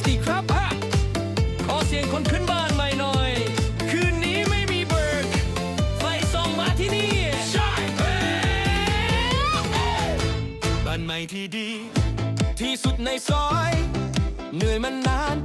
วัสดีครับฮะขอเสียงคนขึ้นบ้านใหม่หน่อย คืนนี้ไม่มีเบิร์กไฟส่องมาที่นี่ใช่บ้านใหม่ที่ดี ที่สุดในซอย เหนื่อยมันนาน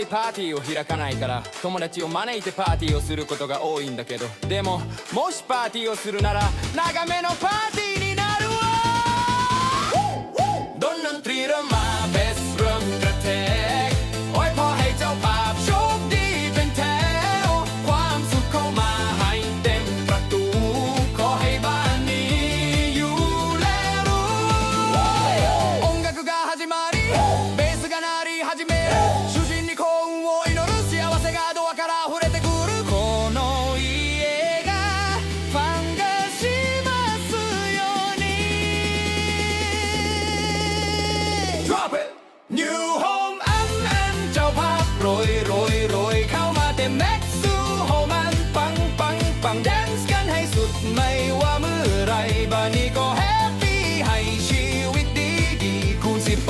りパーティーを開かないから友達を招いてパーティーをすることが多いんだけど。でももしパーティーをするなら長めのパーティー ไ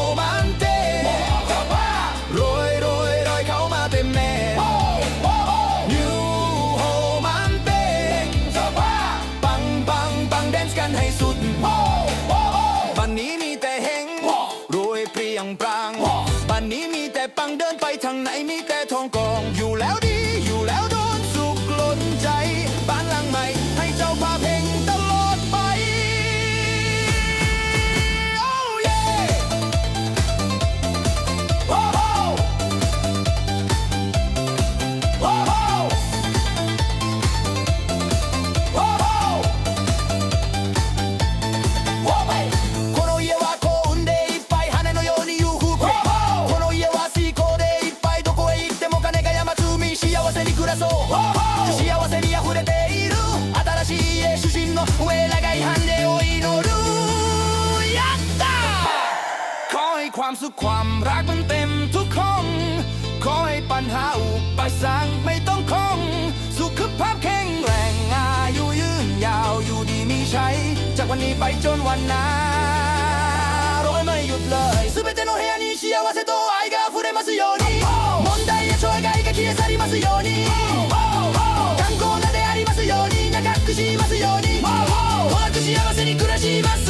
กันให้สุดบันนี้มีแต่เฮงรวยเปรียงปรางบันนี้มีแต่ปังเดินไปทางไหนมีแต่ทองกองอยู่แล้วดี ความสุขความรักมันเต็มทุกห้อง ขอให้ปัญหาอุปสรรคไม่ต้องคง สุขภาพแข็งแรงอายุยืนยาวอยู่ดีมีใช้ จากวันนี้ไปจนวันหน้าโรยไม่หยุดเลยすべての部屋に幸せと愛が溢れますように問題や障害が消え去りますように観光なでありますように長くしますように遠く幸せに暮らしますように